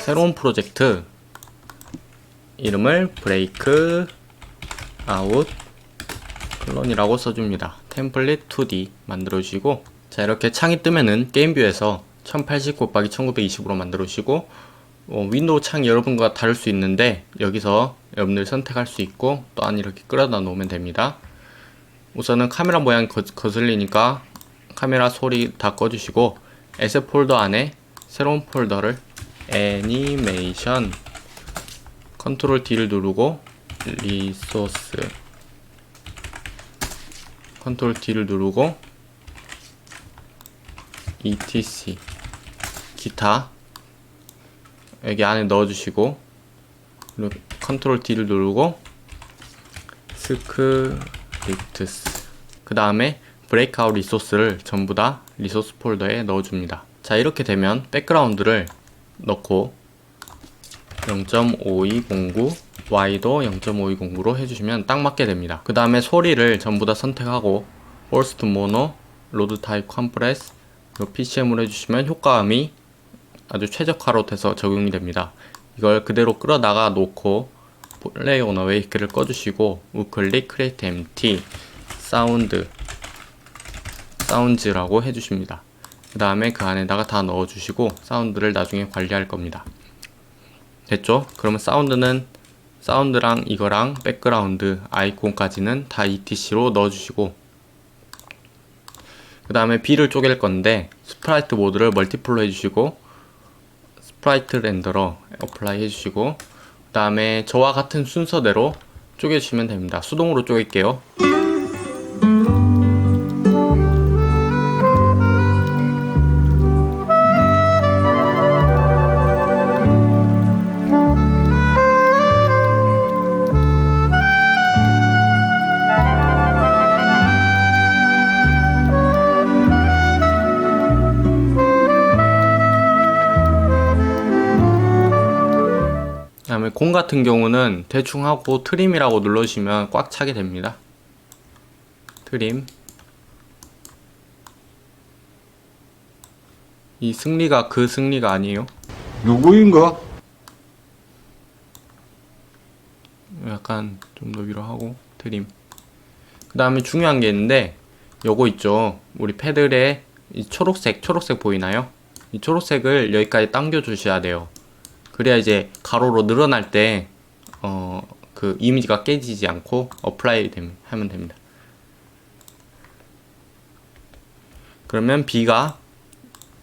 새로운 프로젝트 이름을 브레이크 아웃 클론이라고 써줍니다. 템플릿 2D 만들어주시고 자 이렇게 창이 뜨면은 게임뷰에서 1080 곱하기 1920으로 만들어주시고 어, 윈도우 창이 여러분과 다를 수 있는데 여기서 여러분들 선택할 수 있고 또한 이렇게 끌어다 놓으면 됩니다. 우선은 카메라 모양이 거, 거슬리니까 카메라 소리 다 꺼주시고 에세 폴더 안에 새로운 폴더를 애니메이션 컨트롤 D를 누르고 리소스 컨트롤 D를 누르고 etc 기타 여기 안에 넣어주시고 컨트롤 D를 누르고 스크립트스. 그 다음에 브레이크아웃 리소스를 전부 다 리소스 폴더에 넣어줍니다 자 이렇게 되면 백그라운드를 넣고 0.5209 Y도 0.5209로 해주시면 딱 맞게 됩니다 그 다음에 소리를 전부 다 선택하고 Forced Mono, Load Type Compress PCM으로 해주시면 효과음이 아주 최적화로 돼서 적용이 됩니다. 이걸 그대로 끌어다가 놓고 플레이 온 어웨이크를 꺼주시고 우클릭 크리에이트 MT 사운드 사운즈라고 해주십니다. 그 다음에 그 안에다가 다 넣어주시고 사운드를 나중에 관리할 겁니다. 됐죠? 그러면 사운드는 사운드랑 이거랑 백그라운드 아이콘까지는 다 ETC로 넣어주시고 그 다음에 B를 쪼갤 건데 스프라이트 모드를 멀티플로 해주시고 스프라이트 렌더러 어플라이 해주시고 그 다음에 저와 같은 순서대로 쪼개주시면 됩니다. 수동으로 쪼갤게요. 공 같은 경우는 대충 하고 트림이라고 눌러주시면 꽉 차게 됩니다. 트림. 이 승리가 그 승리가 아니에요. 누구인가? 약간 좀 더 위로 하고 트림. 그 다음에 중요한 게 있는데 요거 있죠. 우리 패들에 이 초록색 초록색 보이나요? 이 초록색을 여기까지 당겨 주셔야 돼요. 그래야 이제 가로로 늘어날 때, 어, 그 이미지가 깨지지 않고 어플라이 됨, 하면 됩니다. 그러면 B가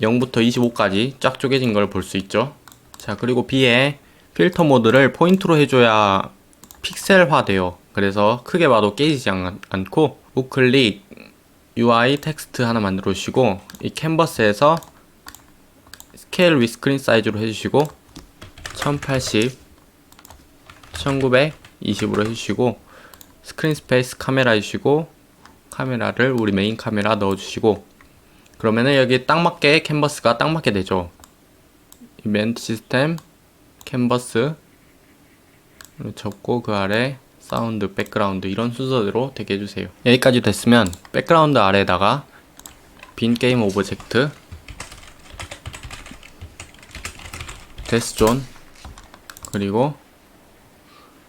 0부터 25까지 쫙 쪼개진 걸 볼 수 있죠. 자, 그리고 B에 필터 모드를 포인트로 해줘야 픽셀화 돼요. 그래서 크게 봐도 깨지지 않, 않고 우클릭 UI 텍스트 하나 만들어 주시고 이 캔버스에서 스케일 위스크린 사이즈로 해주시고 1080 1920으로 해주시고 스크린 스페이스 카메라 해주시고 카메라를 우리 메인 카메라 넣어주시고 그러면은 여기 딱 맞게 캔버스가 딱 맞게 되죠. 이벤트 시스템 캔버스 접고 그 아래 사운드 백그라운드 이런 순서대로 되게 해주세요. 여기까지 됐으면 백그라운드 아래에다가 빈 게임 오브젝트 데스존 그리고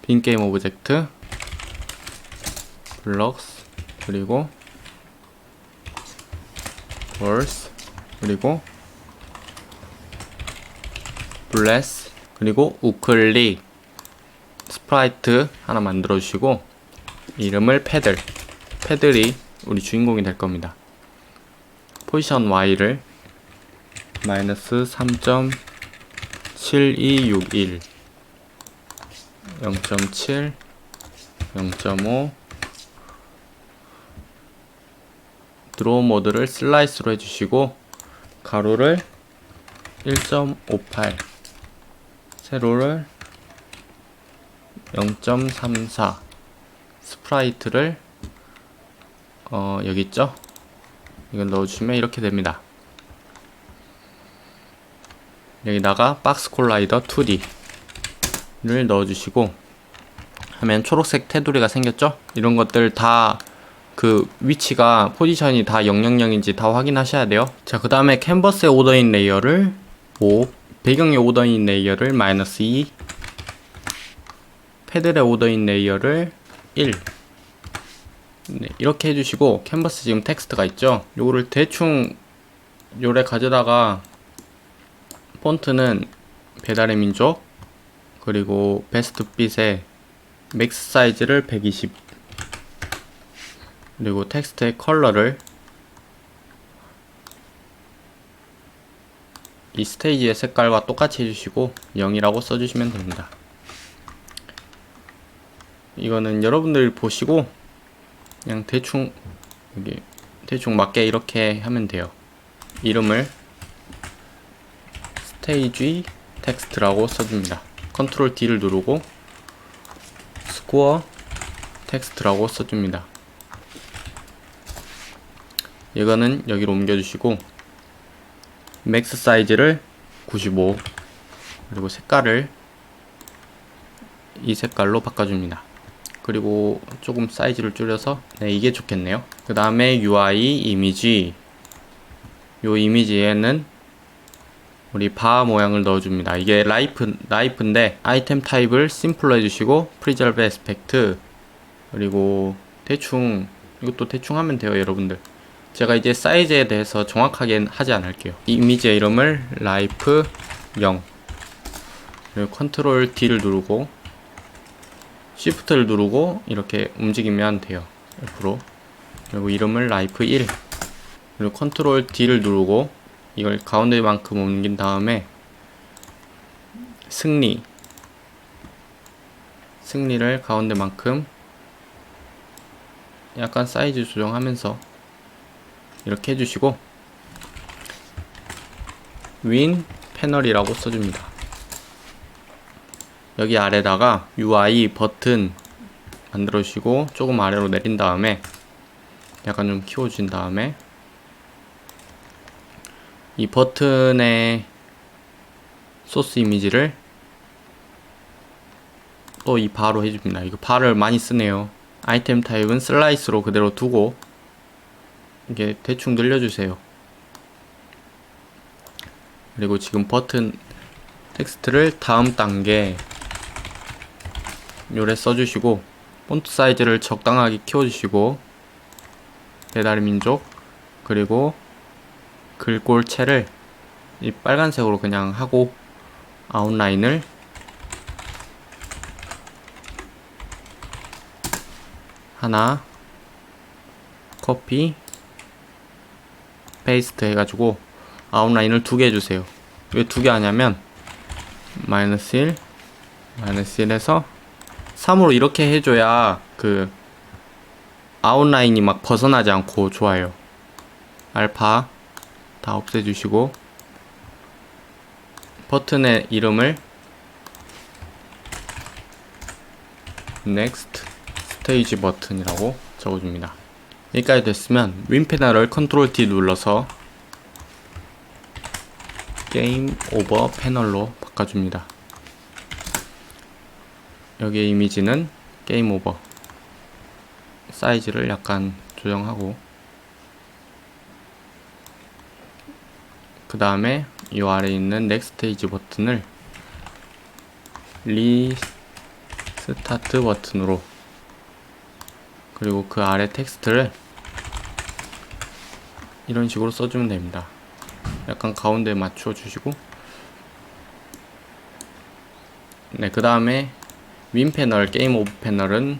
빈 게임 오브젝트 블럭스 그리고 월스 그리고 블레스 그리고 우클릭 스프라이트 하나 만들어 주시고 이름을 패들. 패들이 우리 주인공이 될 겁니다. 포지션 Y를 마이너스 3.7261 0.7 0.5 드로우 모드를 슬라이스로 해주시고 가로를 1.58 세로를 0.34 스프라이트를 어 여기 있죠? 이걸 넣어주시면 이렇게 됩니다. 여기다가 박스 콜라이더 2D 를 넣어주시고 하면 초록색 테두리가 생겼죠 이런 것들 다 그 위치가 포지션이 다 000인지 다 확인하셔야 돼요. 자, 그 다음에 캔버스에 오더인 레이어를 5, 배경에 오더인 레이어를 마이너스 2, 패들의 오더인 레이어를 1. 네, 이렇게 해주시고 캔버스 지금 텍스트가 있죠. 요거를 대충 요래 가져다가 폰트는 배달의 민족 그리고 베스트 빛의 맥스 사이즈를 120 그리고 텍스트의 컬러를 이 스테이지의 색깔과 똑같이 해주시고 0이라고 써주시면 됩니다. 이거는 여러분들 보시고 그냥 대충 여기 대충 맞게 이렇게 하면 돼요. 이름을 스테이지 텍스트라고 써줍니다. 컨트롤 D를 누르고 스코어 텍스트라고 써줍니다. 이거는 여기로 옮겨주시고 맥스 사이즈를 95 그리고 색깔을 이 색깔로 바꿔줍니다. 그리고 조금 사이즈를 줄여서 네 이게 좋겠네요. 그 다음에 UI 이미지 요 이미지에는 우리 바 모양을 넣어줍니다. 이게 라이프, 라이프인데 아이템 타입을 심플로 해주시고 프리저브 에스펙트 그리고 대충 이것도 대충 하면 돼요 여러분들. 제가 이제 사이즈에 대해서 정확하게 하지 않을게요. 이미지의 이름을 라이프 0 그리고 컨트롤 D를 누르고 Shift를 누르고 이렇게 움직이면 돼요 옆으로. 그리고 이름을 라이프 1 그리고 컨트롤 D를 누르고 이걸 가운데만큼 옮긴 다음에 승리 승리를 가운데만큼 약간 사이즈 조정하면서 이렇게 해주시고 윈 패널이라고 써줍니다. 여기 아래다가 UI 버튼 만들어 주시고 조금 아래로 내린 다음에 약간 좀 키워준 다음에 이 버튼의 소스 이미지를 또 이 바로 해줍니다. 이거 바를 많이 쓰네요. 아이템 타입은 슬라이스로 그대로 두고 이게 대충 늘려주세요. 그리고 지금 버튼 텍스트를 다음 단계 요래 써주시고 폰트 사이즈를 적당하게 키워주시고 배달의 민족 그리고 글꼴체를 이 빨간색으로 그냥 하고 아웃라인을 하나 커피 페이스트 해가지고 아웃라인을 두 개 해주세요. 왜 두 개 하냐면 마이너스 1 마이너스 1에서 3으로 이렇게 해줘야 그 아웃라인이 막 벗어나지 않고 좋아요. 알파 다 없애주시고 버튼의 이름을 next 스테이지 버튼이라고 적어줍니다. 여기까지 됐으면 윈 패널을 컨트롤 D 눌러서 게임 오버 패널로 바꿔줍니다. 여기의 이미지는 게임 오버 사이즈를 약간 조정하고 그 다음에 이 아래에 있는 넥스트 스테이지 버튼을 리스타트 버튼으로 그리고 그 아래 텍스트를 이런 식으로 써주면 됩니다. 약간 가운데 맞춰 주시고 네, 그 다음에 윈 패널, 게임 오브 패널은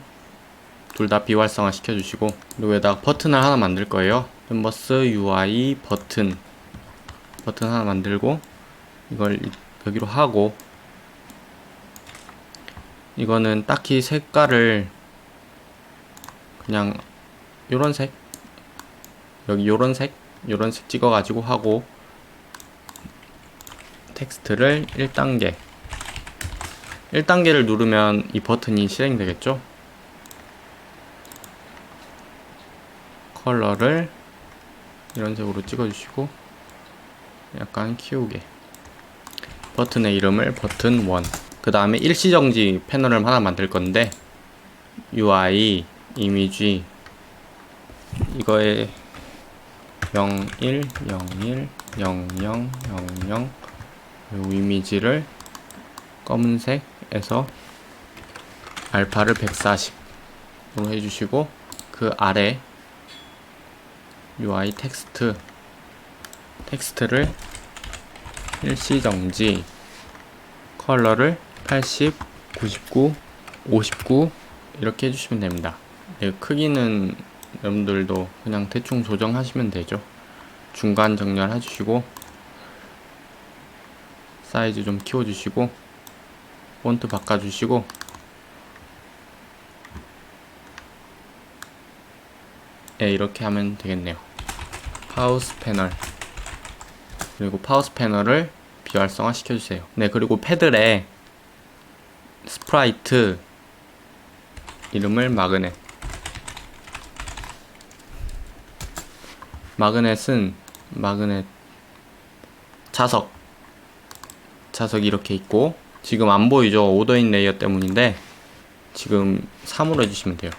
둘 다 비활성화 시켜 주시고 그리고 여기다가 버튼을 하나 만들 거예요. 캔버스 UI 버튼 버튼 하나 만들고 이걸 여기로 하고 이거는 딱히 색깔을 그냥 요런 색 여기 요런 색 요런 색 찍어 가지고 하고 텍스트를 1단계 1단계를 누르면 이 버튼이 실행되겠죠? 컬러를 이런 색으로 찍어 주시고 약간 키우게 버튼의 이름을 버튼 1. 그 다음에 일시정지 패널을 하나 만들 건데 UI, 이미지, 이거에 01, 01, 00, 00 요 이미지를 검은색에서 알파를 140으로 해주시고 그 아래 UI 텍스트 텍스트를 일시정지 컬러를 80, 99, 59 이렇게 해주시면 됩니다. 네, 크기는 여러분들도 그냥 대충 조정하시면 되죠. 중간 정렬 해주시고 사이즈 좀 키워주시고 폰트 바꿔주시고 네, 이렇게 하면 되겠네요. 파우스 패널 그리고 파우스 패널을 비활성화 시켜주세요. 네, 그리고 패들에 스프라이트 이름을 마그넷. 마그넷은 마그넷 자석. 자석이 이렇게 있고 지금 안 보이죠? 오더인 레이어 때문인데 지금 3으로 해주시면 돼요.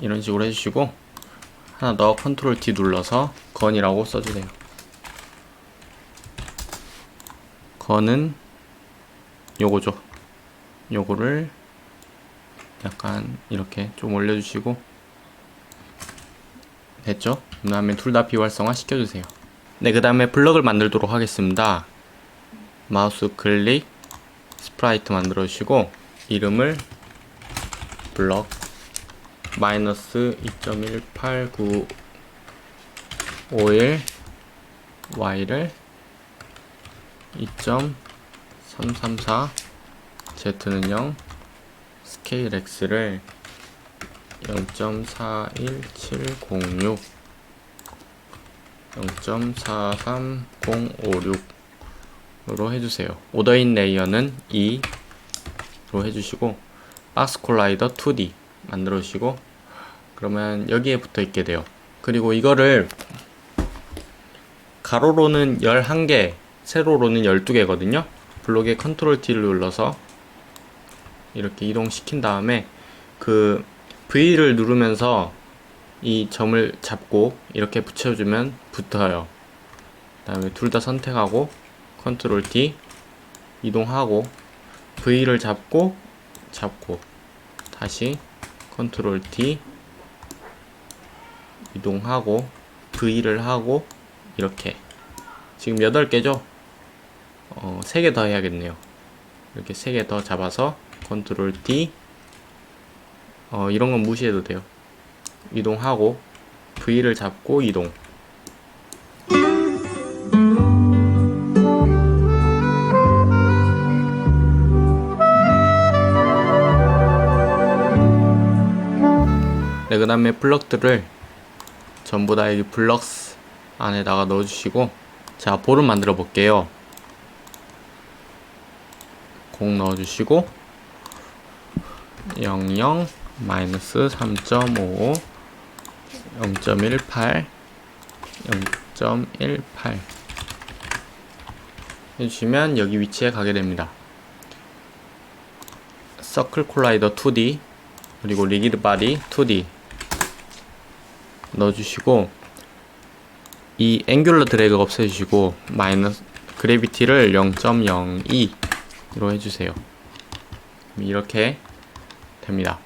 이런 식으로 해주시고 하나 더 컨트롤 D 눌러서 건이라고 써주세요. 건은 요거죠. 요거를 약간 이렇게 좀 올려주시고 됐죠? 그 다음에 둘 다 비활성화 시켜주세요. 네 그 다음에 블럭을 만들도록 하겠습니다. 마우스 클릭 스프라이트 만들어 주시고 이름을 블럭 마이너스 2.18951 y를 2.334 z는 0 스케일 x를 0.417006 0.43056으로 해주세요. 오더인 레이어는 2로 해주시고 박스 콜라이더 2D 만들어 주시고 그러면 여기에 붙어 있게 돼요. 그리고 이거를 가로로는 11개, 세로로는 12개거든요. 블록에 컨트롤 T를 눌러서 이렇게 이동시킨 다음에 그 V를 누르면서 이 점을 잡고 이렇게 붙여주면 붙어요. 그 다음에 둘 다 선택하고 컨트롤 D 이동하고 V를 잡고 잡고 다시 컨트롤 D 이동하고 V를 하고 이렇게 지금 8개죠? 어, 3개 더 해야겠네요. 이렇게 3개 더 잡아서 컨트롤 D 어, 이런 건 무시해도 돼요. 이동하고 V를 잡고 이동 네, 그 다음에 블럭들을 전부 다 여기 블럭스 안에다가 넣어주시고 자 볼을 만들어 볼게요. 공 넣어주시고 00 마이너스 3.55 0.18 0.18 해주시면 여기 위치에 가게 됩니다. 서클 콜라이더 2D 그리고 리기드 바디 2D 넣어주시고 이 앵귤러 드래그 없애주시고 마이너스 그래비티를 0.02로 해주세요. 이렇게 됩니다.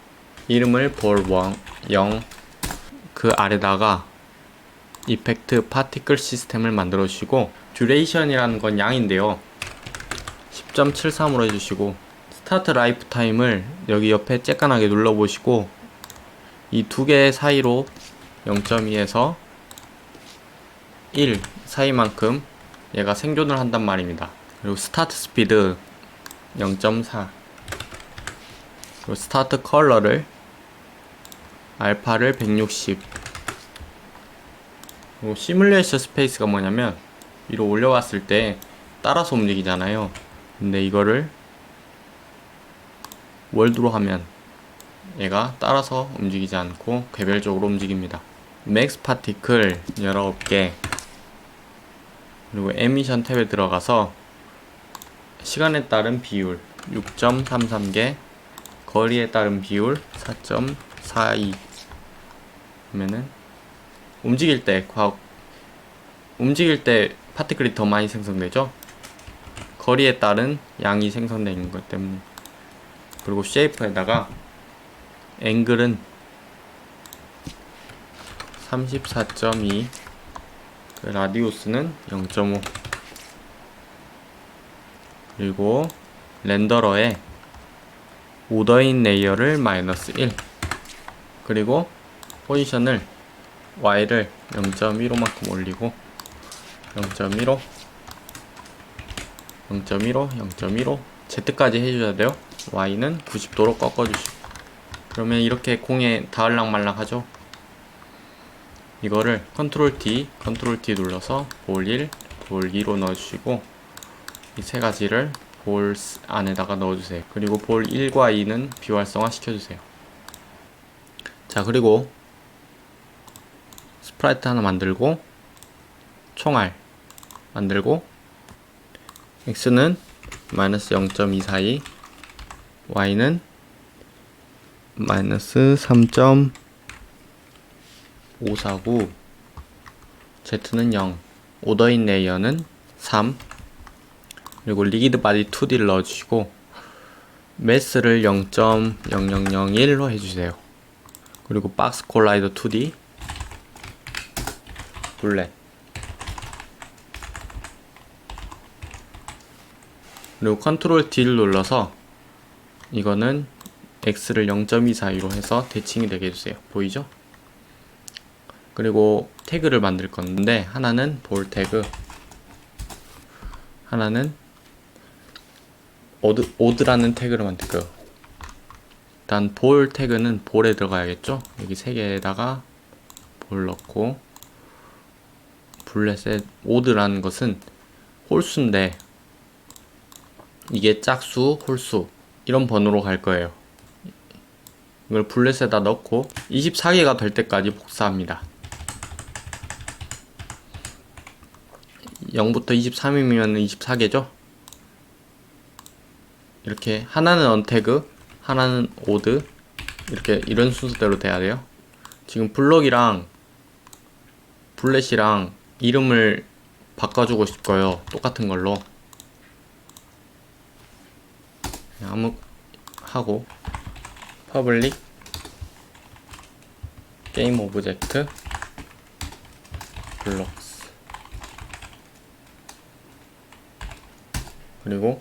이름을 볼1 0그 아래다가 이펙트 파티클 시스템을 만들어 주시고 듀레이션이라는 건 양인데요. 10.73으로 해주시고 스타트 라이프 타임을 여기 옆에 쬐깐하게 눌러 보시고 이 두 개 사이로 0.2에서 1 사이만큼 얘가 생존을 한단 말입니다. 그리고 스타트 스피드 0.4 그리고 스타트 컬러를 알파를 160 그리고 시뮬레이션 스페이스가 뭐냐면 위로 올려왔을 때 따라서 움직이잖아요. 근데 이거를 월드로 하면 얘가 따라서 움직이지 않고 개별적으로 움직입니다. 맥스 파티클 19개. 그리고 에미션 탭에 들어가서 시간에 따른 비율 6.33개 거리에 따른 비율 4.42 그러면은 움직일 때 과학 움직일 때 파티클이 더 많이 생성되죠? 거리에 따른 양이 생성되는 것 때문에. 그리고 쉐이프에다가 앵글은 34.2 그 라디우스는 0.5 그리고 렌더러에 오더인 레이어를 마이너스 1 그리고 포지션을 Y를 0.15만큼 올리고 0.15 0.15 0.15 Z까지 해줘야 돼요. Y는 90도로 꺾어주시고. 그러면 이렇게 공에 닿을랑말랑 하죠 이거를 컨트롤 D 컨트롤 D 눌러서 볼 1, 볼 2로 넣어주시고 이 세 가지를 볼 안에다가 넣어주세요. 그리고 볼 1과 2는 비활성화 시켜주세요. 자 그리고 스프라이트 하나 만들고 총알 만들고 x는 마이너스 0.242 y는 마이너스 3.549 z는 0 오더인 레이어는 3 그리고 리기드 바디 2D를 넣어주시고 매스를 0.0001로 해주세요. 그리고 박스 콜라이더 2D 블랙 그리고 컨트롤 D를 눌러서 이거는 X를 0.242로 해서 대칭이 되게 해주세요. 보이죠? 그리고 태그를 만들 건데 하나는 볼 태그 하나는 오드, 오드라는 태그를 만들 거예요 일단 볼 태그는 볼에 들어가야겠죠 여기 세 개에다가 볼 넣고 블렛의 오드라는 것은 홀수인데 이게 짝수, 홀수 이런 번호로 갈 거예요. 이걸 블렛에다 넣고 24개가 될 때까지 복사합니다. 0부터 23이면 24개죠? 이렇게 하나는 언태그, 하나는 오드 이렇게 이런 순서대로 돼야 돼요. 지금 블럭이랑 블렛이랑 이름을 바꿔주고 싶어요. 똑같은 걸로. 아무 하고 퍼블릭 게임 오브젝트 블록스 그리고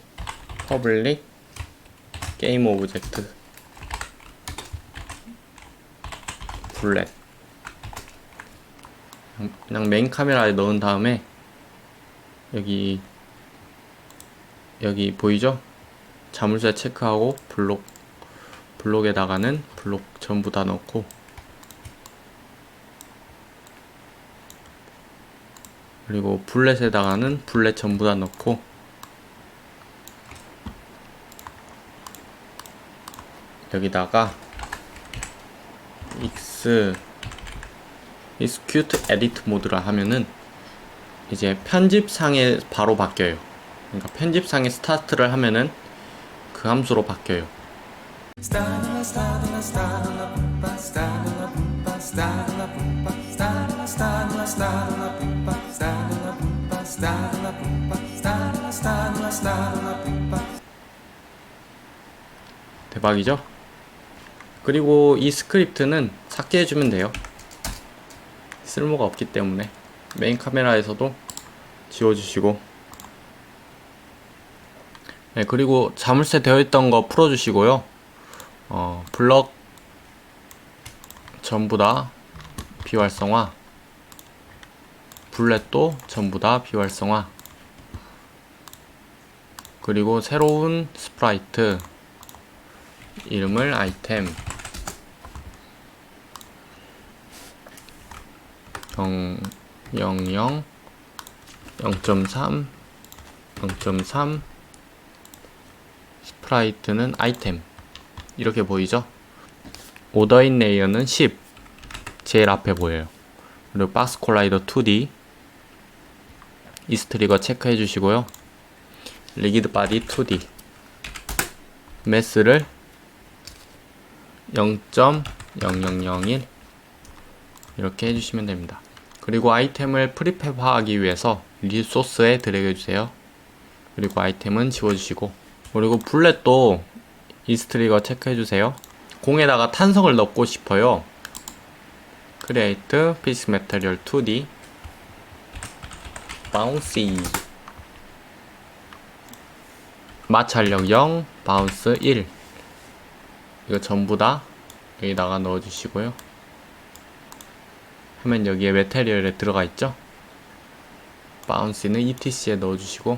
퍼블릭 게임 오브젝트 블랙. 그냥 메인 카메라에 넣은 다음에 여기 여기 보이죠? 자물쇠 체크하고 블록 블록에다가는 블록 전부 다 넣고. 그리고 블렛에다가는 블렛 전부 다 넣고 여기다가 x execute edit 모드라 하면은 이제 편집상에 바로 바뀌어요. 그러니까 편집상에 스타트를 하면은 그 함수로 바뀌어요. 대박이죠? 그리고 이 스크립트는 삭제해주면 돼요. 쓸모가 없기 때문에 메인 카메라에서도 지워주시고 네, 그리고 자물쇠 되어 있던 거 풀어주시고요. 어, 블럭 전부 다 비활성화, 블렛도 전부 다 비활성화, 그리고 새로운 스프라이트 이름을 아이템 0, 0, 0, 0.3, 0.3 스프라이트는 아이템. 이렇게 보이죠? 오더인 레이어는 10 제일 앞에 보여요. 그리고 박스 콜라이더 2D 이스트리거 체크해 주시고요. 리기드 바디 2D 매스를 0.0001 이렇게 해주시면 됩니다. 그리고 아이템을 프리팹화하기 위해서 리소스에 드래그 해주세요. 그리고 아이템은 지워주시고 그리고 블렛도 이스트리거 체크해주세요. 공에다가 탄성을 넣고 싶어요. 크리에이트 피스 메터리얼 2D 바운시 마찰력 0 바운스 1 이거 전부 다 여기다가 넣어주시고요. 하면 여기에 메테리얼에 들어가 있죠? 바운스는 ETC에 넣어주시고